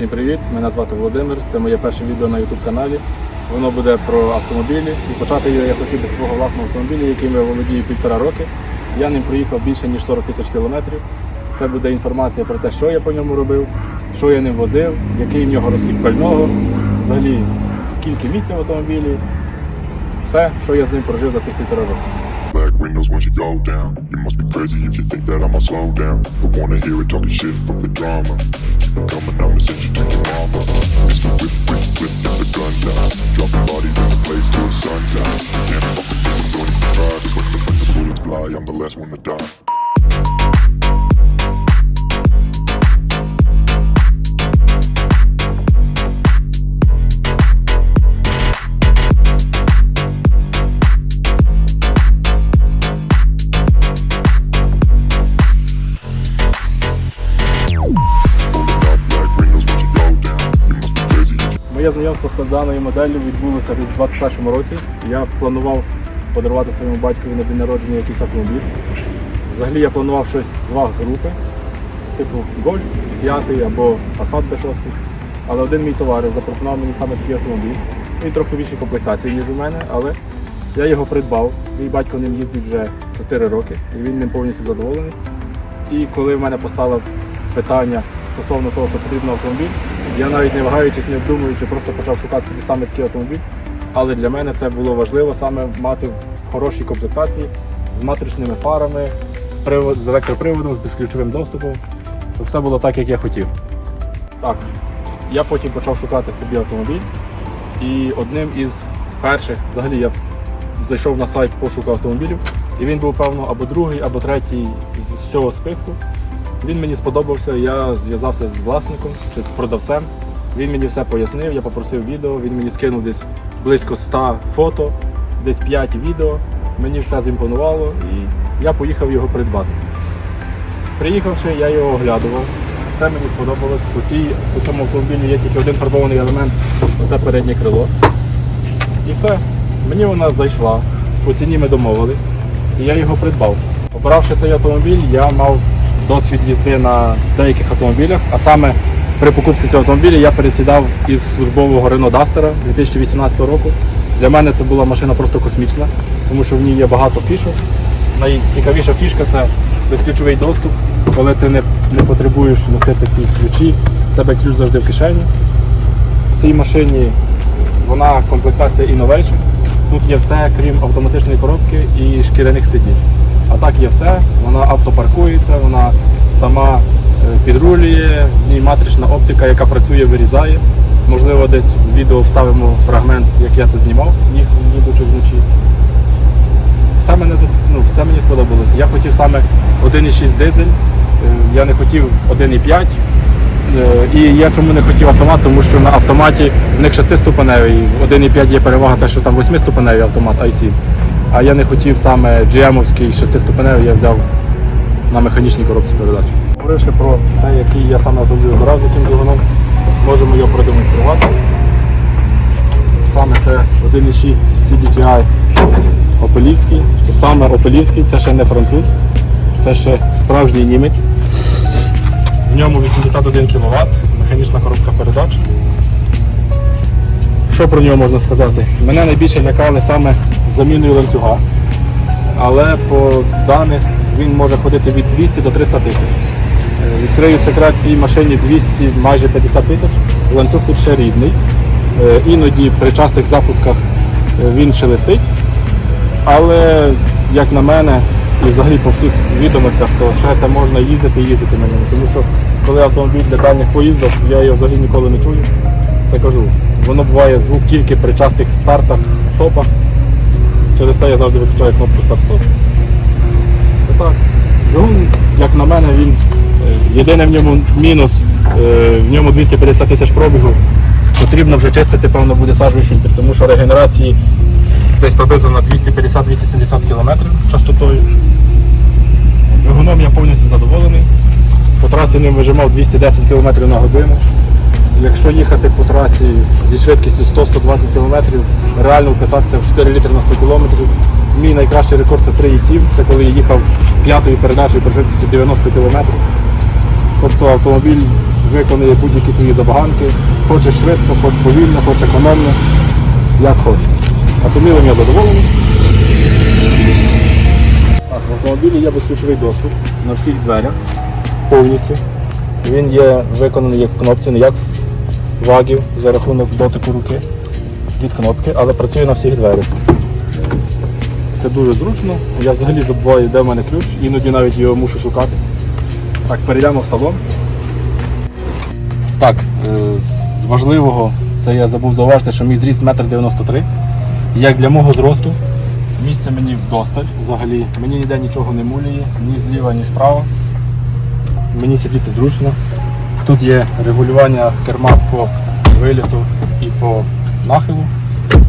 Всім привіт! Мене звати Володимир. Це моє перше відео на YouTube каналі. Воно буде про автомобілі. І почати його я хотів із свого власного автомобіля, яким я володію півтора роки. Я ним проїхав більше ніж 40 тисяч кілометрів. Це буде інформація про те, що я по ньому робив, що я ним возив, який в нього розхід пального, взагалі скільки місця в автомобілі, все, що я з ним прожив за цих півтора року. Black windows once you go down. You must be crazy if you think that I'ma slow down. But wanna hear it talking shit from the drama. Keep it coming, I'ma send you to your mama. Mr. Whip, whip, whip, get the gun out. Dropping bodies in the place till the sun's out. Can't fuck with this, I'm going to try. Just when the bullets fly, I'm the last one to die. Моє знайомство з даною моделлю відбулося у 2021 році. Я планував подарувати своєму батькові на день народження якийсь автомобіль. Взагалі я планував щось з ваг групи, типу Гольф 5 або Passat B6. Але один мій товариш запропонував мені саме такий автомобіль. Він трохи більшій комплектації, ніж у мене, але я його придбав. Мій батько ним їздить вже 4 роки і він ним повністю задоволений. І коли в мене постало питання стосовно того, що потрібен автомобіль, я навіть не вагаючись, не обдумуючи, просто почав шукати собі саме такий автомобіль. Але для мене це було важливо саме мати в хорошій комплектації з матричними фарами, з, привод, з електроприводом, з безключовим доступом. Щоб все було так, як я хотів. Так, я потім почав шукати собі автомобіль. І одним із перших, взагалі, я зайшов на сайт пошуку автомобілів, і він був, певно, або другий, або третій з цього списку. Він мені сподобався, я зв'язався з власником чи з продавцем. Він мені все пояснив, я попросив відео, він мені скинув десь близько 100 фото, десь 5 відео. Мені все зімпонувало і я поїхав його придбати. Приїхавши, я його оглядував. Все мені сподобалось. По, цій, по цьому автомобілі є тільки один фарбований елемент це переднє крило. І все. Мені вона зайшла. По ціні ми домовились. І я його придбав. Обравши цей автомобіль, я мав досвід їзди на деяких автомобілях, а саме при покупці цього автомобіля я пересідав із службового Renault Duster 2018 року. Для мене це була машина просто космічна, тому що в ній є багато фішок. Найцікавіша фішка це безключовий доступ, коли ти не, не потребуєш носити ті ключі, в тебе ключ завжди в кишені. В цій машині вона комплектація Innovation. Тут є все, крім автоматичної коробки і шкіряних сидінь. А так є все, вона автопаркується, вона сама е, підрулює, в ній матрична оптика, яка працює, вирізає. Можливо, десь в відео вставимо фрагмент, як я це знімав, ні- ніби вночі. Все, мене, ну, все мені сподобалось. Я хотів саме 1,6 дизель, е, я не хотів 1,5. Е, І я чому не хотів автомат, тому що на автоматі в них 6-ступеневий, 1,5 є перевага, те, що там 8-ступеневий автомат i7. А я не хотів саме GM-овський 6-ступеневий, я взяв на механічній коробці передач. Говоривши про те, який я саме автомобіль обирав, з яким двигуном, можемо його продемонструвати. Саме це 1,6 CBTI Опелівський. Це саме Опелівський, це ще не француз, це ще справжній німець. В ньому 81 кВт, механічна коробка передач. Що про нього можна сказати? Мене найбільше лякали саме заміною ланцюга. Але по даних він може ходити від 200 до 300 тисяч. Е, Відкрию секрет цій машині 200 майже 50 тисяч. Ланцюг тут ще рідний. Е, Іноді при частих запусках е, він шелестить. Але як на мене, і взагалі по всіх відомостях, то ще це можна їздити і їздити на ньому. Тому що коли автомобіль для дальніх поїздок, я його взагалі ніколи не чую. Це кажу. Воно буває звук тільки при частих стартах, стопах. Через те я завжди виключаю кнопку старт-стоп. Так. Двигун, як на мене, він е, єдине в ньому мінус, е, в ньому 250 тисяч пробігу. Потрібно вже чистити, певно, буде сажовий фільтр, тому що регенерації десь приблизно на 250-270 км частотою. Двигуном я повністю задоволений. По трасі ним вижимав 210 км на годину. Якщо їхати по трасі зі швидкістю 100-120 км, реально вписатися в 4 літри на 100 км. Мій найкращий рекорд це 3,7. Це коли я їхав п'ятою передачею при швидкості 90 км. Тобто автомобіль виконує будь-які твої забаганки. Хочеш швидко, хочеш повільно, хочеш економно, як хочеш. Автомобілем я задоволений. Так, в автомобілі є безключовий доступ на всіх дверях повністю. Він є виконаний як в кнопці, не як вагів за рахунок дотику руки від кнопки, але працює на всіх дверях. Це дуже зручно. Я взагалі забуваю, де в мене ключ, іноді навіть його мушу шукати. Так, перейдемо в салон. Так, е, з важливого, це я забув зауважити, що мій зріст 1,93 м. Як для мого зросту, місце мені вдосталь взагалі. Мені ніде нічого не муляє, ні зліва, ні справа. Мені сидіти зручно. Тут є регулювання керма по виліту і по нахилу.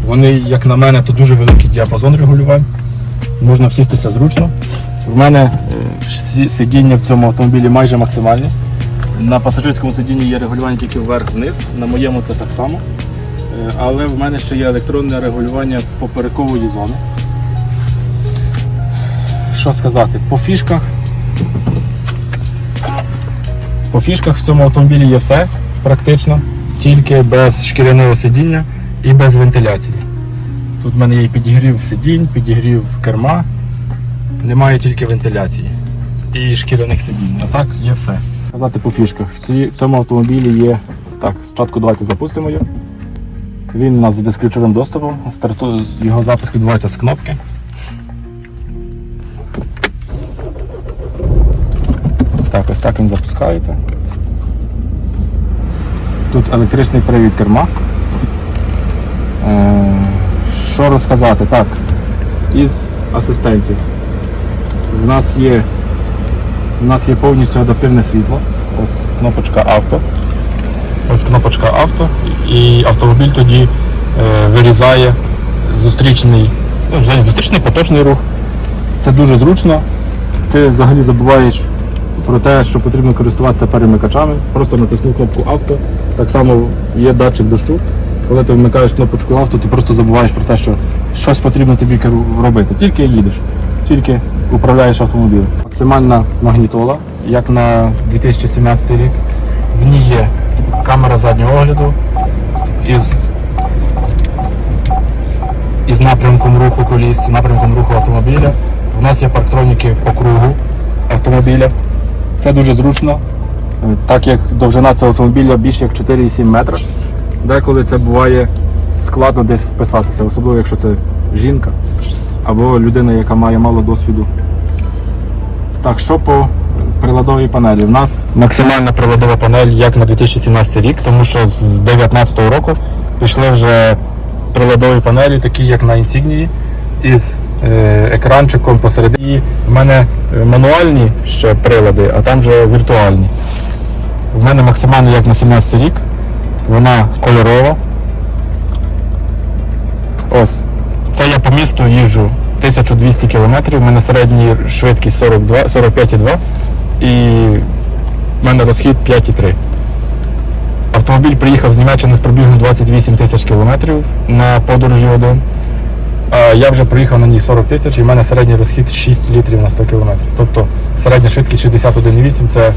Вони, як на мене, тут дуже великий діапазон регулювань. Можна всістися зручно. В мене е, сидіння в цьому автомобілі майже максимальні. На пасажирському сидінні є регулювання тільки вверх-вниз, на моєму це так само. Е, Але в мене ще є електронне регулювання поперекової зони. Що сказати? По фішках. По фішках в цьому автомобілі є все практично, тільки без шкіряного сидіння і без вентиляції. Тут в мене є підігрів сидінь, підігрів керма, немає тільки вентиляції і шкіряних сидінь. А так є все. Казати по фішках. В, цьому автомобілі є. Так, спочатку давайте запустимо його. Він у нас з безключовим доступом. Його запуск відбувається з кнопки. Так, ось так він запускається. Тут електричний привід керма. Е, Що розказати? Так, із асистентів. В нас є, в нас є повністю адаптивне світло. Ось кнопочка авто. Ось кнопочка авто. І автомобіль тоді е, вирізає зустрічний, ну, зустрічний поточний рух. Це дуже зручно. Ти взагалі забуваєш про те, що потрібно користуватися перемикачами. Просто натиснув кнопку авто. Так само є датчик дощу. Коли ти вмикаєш кнопочку авто, ти просто забуваєш про те, що щось потрібно тобі робити. Тільки їдеш, тільки управляєш автомобілем. Максимальна магнітола, як на 2017 рік. В ній є камера заднього огляду із, із напрямком руху коліс, напрямком руху автомобіля. У нас є парктроніки по кругу автомобіля. Це дуже зручно, е, так як довжина цього автомобіля більше як 4,7 метра. Деколи це буває складно десь вписатися, особливо якщо це жінка або людина, яка має мало досвіду. Так, що по приладовій панелі? У нас максимальна приладова панель як на 2017 рік, тому що з 2019 року пішли вже приладові панелі, такі як на Insignia, із екранчиком посередині. І в мене е, мануальні ще прилади, а там вже віртуальні. В мене максимально як на 17 рік. Вона кольорова. Ось. Це я по місту їжджу 1200 км, у мене середній швидкість 42, 45,2 і в мене розхід 5,3. Автомобіль приїхав з Німеччини з пробігом 28 тисяч кілометрів на подорожі один. А я вже приїхав на ній 40 тисяч і в мене середній розхід 6 літрів на 100 кілометрів. Тобто середня швидкість 61,8 це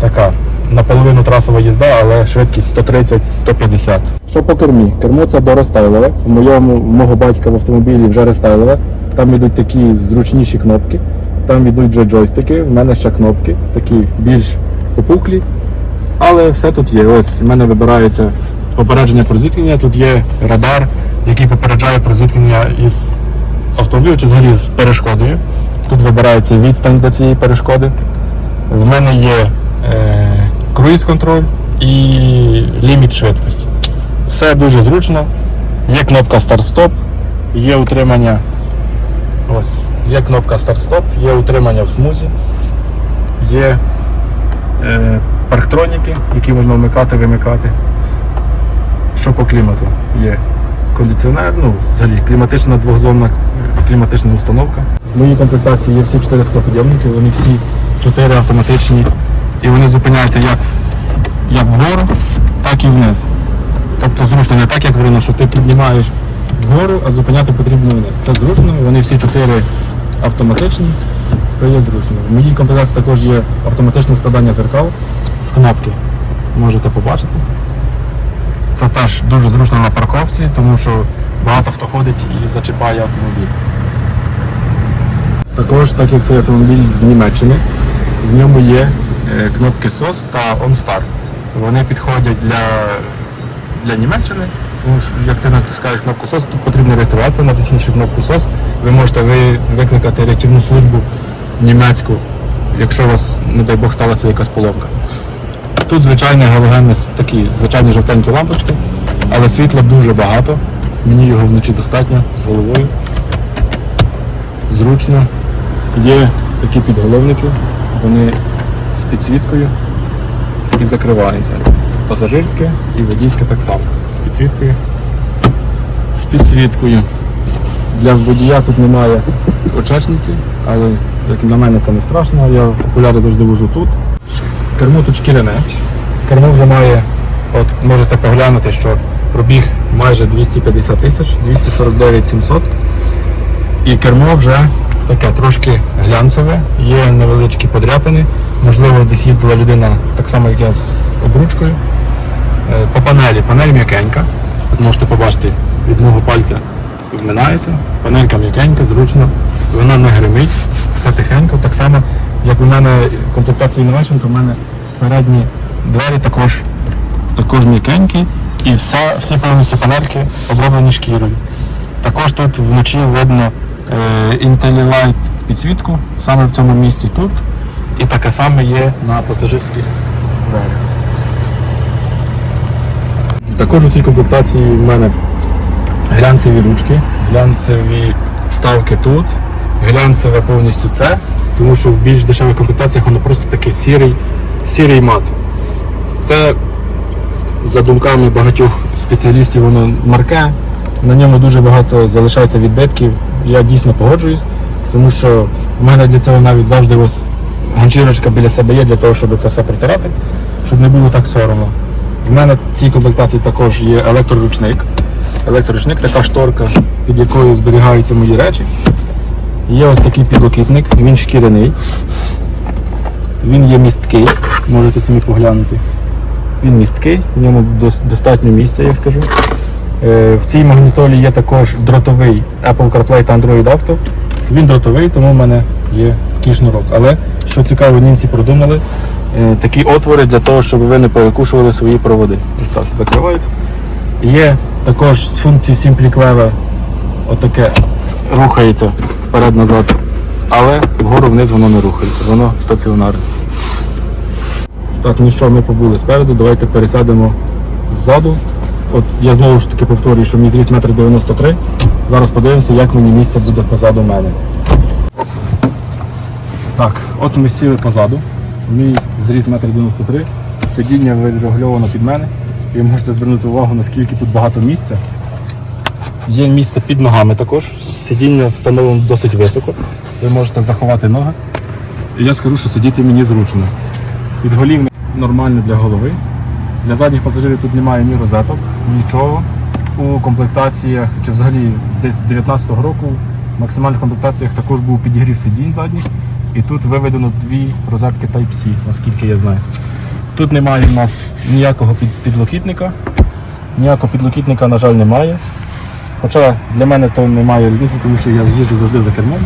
така наполовину трасова їзда, але швидкість 130-150. Що по кермі? Кермо це дорестайлове. В моєму в мого батька в автомобілі вже рестайлове. Там йдуть такі зручніші кнопки. Там йдуть вже джойстики, в мене ще кнопки, такі більш попуклі. Але все тут є. Ось в мене вибирається попередження про зіткнення. Тут є радар, який попереджає про зіткнення із автомобілем чи взагалі з перешкодою. Тут вибирається відстань до цієї перешкоди. В мене є е, круїз-контроль і ліміт швидкості. Все дуже зручно. Є кнопка старт-стоп, є утримання. Ось, є кнопка старт-стоп, є утримання в смузі, є е, парктроніки, які можна вмикати, вимикати. Що по клімату? Є кондиціонер, ну, взагалі кліматична двохзонна кліматична установка. В моїй комплектації є всі чотири склопідйомники, вони всі чотири автоматичні і вони зупиняються як, як вгору, так і вниз. Тобто зручно не так, як в що ти піднімаєш вгору, а зупиняти потрібно вниз. Це зручно, вони всі чотири автоматичні, це є зручно. В моїй комплектації також є автоматичне складання зеркал з кнопки. можете побачити. Це теж дуже зручно на парковці, тому що багато хто ходить і зачіпає автомобіль. Також, так як цей автомобіль з Німеччини, в ньому є е, кнопки SOS та OnStar. Вони підходять для, для Німеччини, тому що як ти натискаєш кнопку SOS, тут потрібна реєстрація, натиснувши кнопку SOS, ви можете ви, викликати рятівну службу німецьку, якщо у вас, не дай Бог, сталася якась поломка. Тут звичайні галогенні такі звичайні жовтенькі лампочки, але світла дуже багато. Мені його вночі достатньо з головою. Зручно. Є такі підголовники, вони з підсвіткою і закриваються. Пасажирське і водійське так само. З підсвіткою. З підсвіткою. Для водія тут немає очечниці, але як на мене це не страшно. Я окуляри завжди вожу тут. Кермо тут шкіряне. Кермо вже має, от можете поглянути, що пробіг майже 250 тисяч, 249 700. І кермо вже таке трошки глянцеве, є невеличкі подряпини. Можливо, десь їздила людина так само, як я з обручкою. Е, По панелі, панель м'якенька. От можете побачити, від мого пальця вминається. Панелька м'якенька, зручно, вона не гримить, все тихенько. Так само, як у мене комплектація Innovation, то в мене передні двері також, також м'якенькі і вся, всі повністю панельки оброблені шкірою. Також тут вночі видно е, IntelliLight підсвітку саме в цьому місці тут. І таке саме є на пасажирських дверях. Також у цій комплектації в мене глянцеві ручки, глянцеві вставки тут, глянцеве повністю це, тому що в більш дешевих комплектаціях воно просто такий сірий, сірий мат. Це за думками багатьох спеціалістів воно марке. На ньому дуже багато залишається відбитків. Я дійсно погоджуюсь, тому що в мене для цього навіть завжди ось ганчірочка біля себе є для того, щоб це все притирати, щоб не було так соромно. В мене в цій комплектації також є електроручник. Електроручник, така шторка, під якою зберігаються мої речі. Є ось такий підлокітник, він шкіряний. Він є місткий, можете самі поглянути. Він місткий, в ньому достатньо місця, як скажу. Е, В цій магнітолі є також дротовий Apple CarPlay та Android Auto. Він дротовий, тому в мене є такий шнурок. Але що цікаво, німці продумали е, такі отвори для того, щоб ви не перекушували свої проводи. Ось так закривається. Є також з функції Simply Clever отаке рухається вперед-назад, але вгору вниз воно не рухається, воно стаціонарне. Так, ну що, ми побули спереду, давайте пересядемо ззаду. От я знову ж таки повторюю, що мій зріст 1,93 м. Зараз подивимося, як мені місце буде позаду мене. Так, от ми сіли позаду. Мій зріст 1,93 м. Сидіння відрегульовано під мене. І можете звернути увагу, наскільки тут багато місця. Є місце під ногами також. Сидіння встановлено досить високо. Ви можете заховати ноги. Я скажу, що сидіти мені зручно. Підголівник нормально для голови. Для задніх пасажирів тут немає ні розеток, нічого. У комплектаціях, чи взагалі десь з 19-го року в максимальних комплектаціях також був підігрів сидінь задніх. І тут виведено дві розетки Type-C, наскільки я знаю. Тут немає в нас ніякого підлокітника. Ніякого підлокітника, на жаль, немає. Хоча для мене то немає різниці, тому що я з'їжджу завжди за кермом.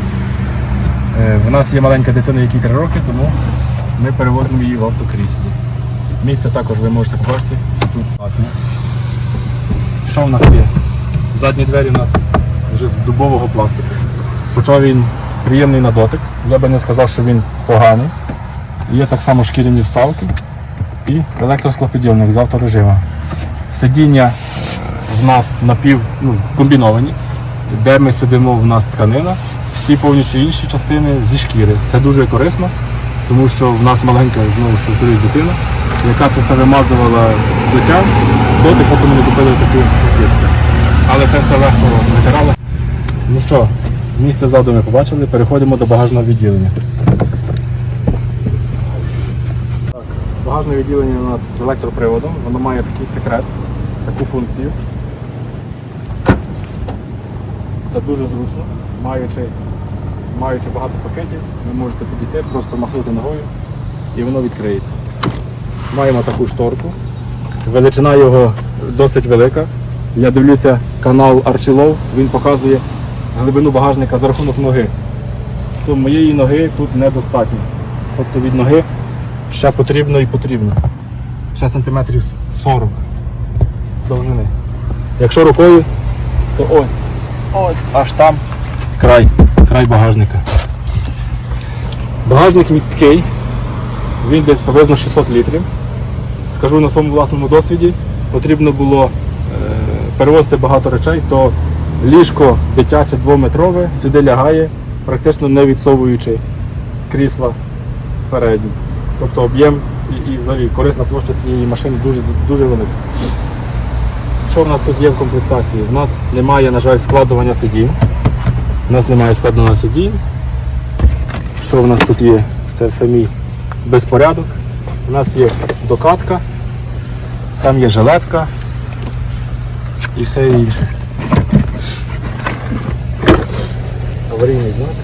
Е, В нас є маленька дитина, якій 3 роки, тому ми перевозимо її в автокріслі. Місце також ви можете побачити, тут платне. Що в нас є? Задні двері у нас вже з дубового пластику. Хоча він приємний на дотик. Я би не сказав, що він поганий. Є так само шкіряні вставки і електросклопідйомник з авторежимом. Сидіння в нас напів ну, комбіновані, де ми сидимо, в нас тканина, всі повністю інші частини зі шкіри. Це дуже корисно, тому що в нас маленька знову ж повторюсь, дитина, яка це все вимазувала взуттям, доти, поки ми не купили таку накидку. Але це все легко витиралося. Ну що, місце ззаду ми побачили, переходимо до багажного відділення. Багажне відділення у нас з електроприводом, воно має такий секрет, таку функцію. Це дуже зручно, маючи, маючи багато пакетів, ви можете підійти, просто махнути ногою і воно відкриється. маємо таку шторку. Величина його досить велика. Я дивлюся канал Арчилов, він показує глибину багажника за рахунок ноги. То моєї ноги тут недостатньо. Тобто від ноги ще потрібно і потрібно. Ще сантиметрів 40 довжини. Якщо рукою, то ось, ось, аж там край, край багажника. Багажник місткий, він десь приблизно 600 літрів. Скажу на своєму власному досвіді, потрібно було е, перевозити багато речей, то ліжко дитяче двометрове сюди лягає, практично не відсовуючи крісла передні. Тобто об'єм і, і взагалі корисна площа цієї машини дуже, дуже велика. Що в нас тут є в комплектації? У нас немає, на жаль, складування сидінь. У нас немає складного сидінь. Що в нас тут є? Це все мій безпорядок. У нас є докатка, там є жилетка і все інше. Аварійний знак.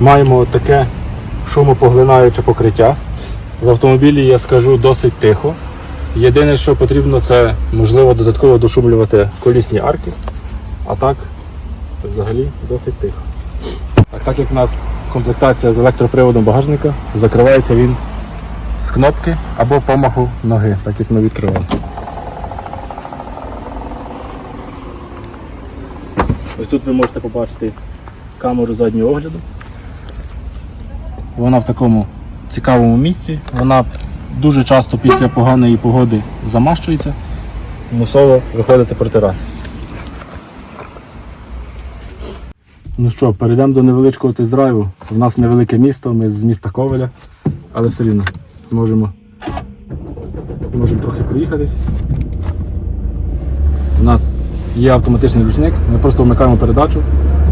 Маємо таке шумопоглинаюче покриття. В автомобілі я скажу досить тихо. Єдине, що потрібно, це можливо додатково дошумлювати колісні арки, а так взагалі досить тихо. А так як у нас комплектація з електроприводом багажника, закривається він з кнопки або помаху ноги, так як ми відкривали. Ось тут ви можете побачити камеру заднього огляду. Вона в такому цікавому місці. Вона дуже часто після поганої погоди замащується. Мусово виходити протирати. Ну що, перейдемо до невеличкого тест-драйву. У нас невелике місто, ми з міста Ковеля, але все рівно можемо, можемо трохи проїхатись. У нас є автоматичний ручник, ми просто вмикаємо передачу,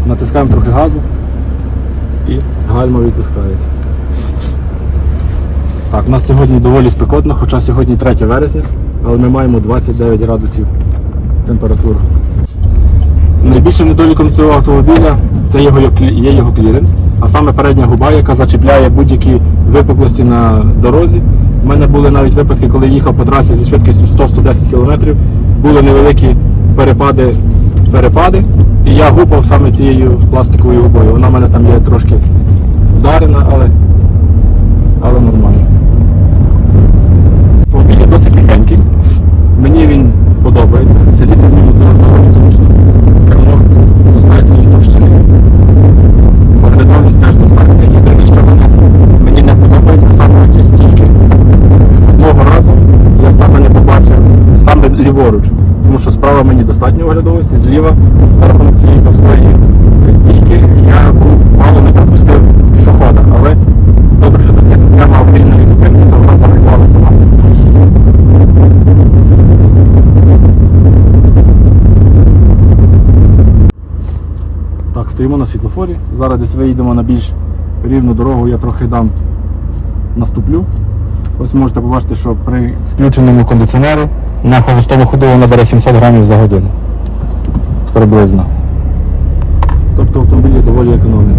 натискаємо трохи газу і гальма відпускається. Так, у нас сьогодні доволі спекотно, хоча сьогодні 3 вересня, але ми маємо 29 градусів температури. Найбільшим недоліком цього автомобіля це його є його кліренс, а саме передня губа, яка зачіпляє будь-які випуклості на дорозі. У мене були навіть випадки, коли їхав по трасі зі швидкістю 100-110 км, були невеликі перепади, перепади, і я гупав саме цією пластиковою губою. Вона в мене там є трошки вдарена, але, але нормально. Автомобіль є досить тихенький. Мені він подобається. Сидіти в ньому доволі зручно. Кермо достатньої товщини. Поглядовість теж достатньо. Єдине, що мені не подобається саме ці стійки. Одного разу я саме не побачив саме ліворуч. Тому що справа мені достатньо оглядовості, зліва за рахунок цієї товстої стійки я був мало не пропустив пішохода. Але стоїмо на світлофорі. Зараз десь виїдемо на більш рівну дорогу, я трохи дам наступлю. Ось можете побачити, що при включеному кондиціонеру на холостому ходу вона бере 700 грамів за годину. Приблизно. Тобто автомобіль доволі економний.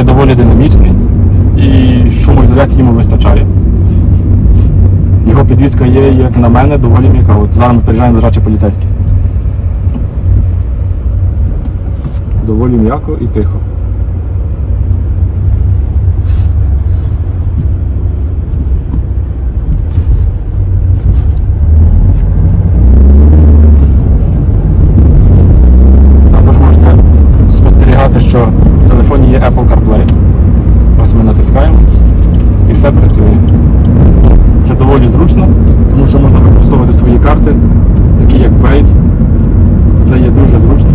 Є доволі динамічний і шумоізоляції йому вистачає. Його підвізка є, як на мене, доволі м'яка. От зараз ми переїжджаємо лежачі поліцейські. Доволі м'яко і тихо. Також можете спостерігати, що в телефоні є Apple CarPlay все працює. Це доволі зручно, тому що можна використовувати свої карти, такі як Waze. Це є дуже зручно,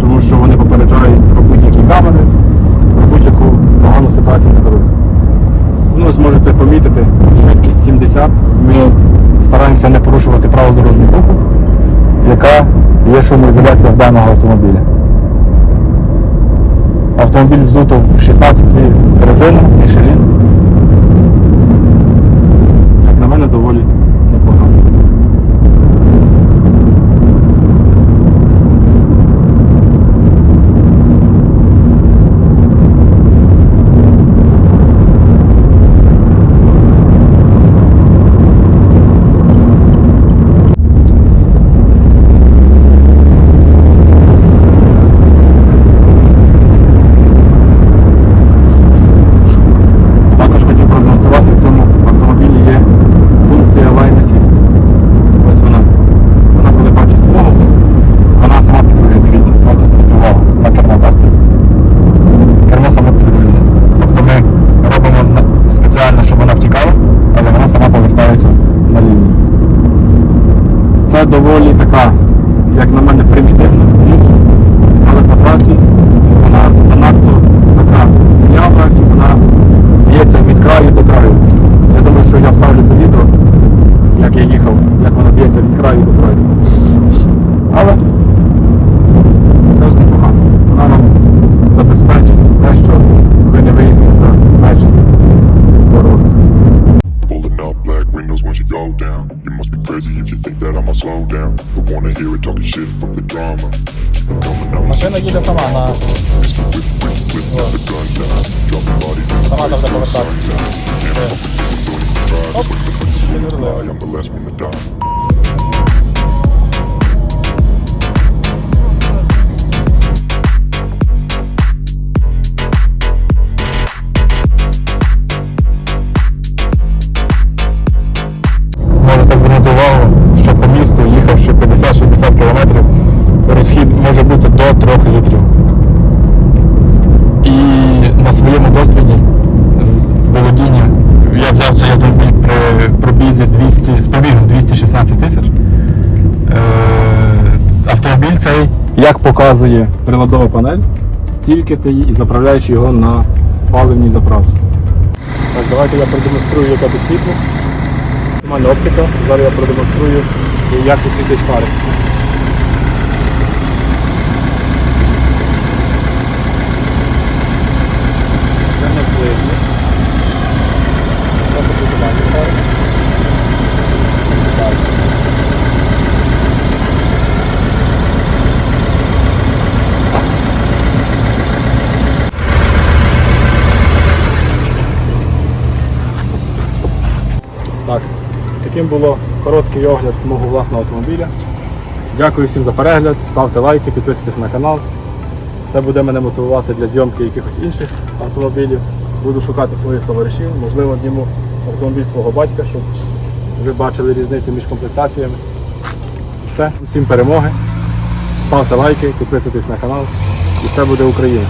тому що вони попереджають про будь-які камери, про будь-яку погану ситуацію на дорозі. Ну, зможете помітити, швидкість 70. Ми стараємося не порушувати правил дорожнього руху, яка є шумоізоляція в даного автомобіля. Автомобіль взуто в 16 резина, мішелін. показує приладова панель, стільки ти її і заправляєш його на паливній заправці. Так, Давайте я продемонструю, яке тут світло. У мене оптика, зараз я продемонструю як світить фари. Таким було короткий огляд мого власного автомобіля. Дякую всім за перегляд, ставте лайки, підписуйтесь на канал. Це буде мене мотивувати для зйомки якихось інших автомобілів. Буду шукати своїх товаришів, можливо, зніму автомобіль свого батька, щоб ви бачили різницю між комплектаціями. Все, всім перемоги. Ставте лайки, підписуйтесь на канал і все буде Україна.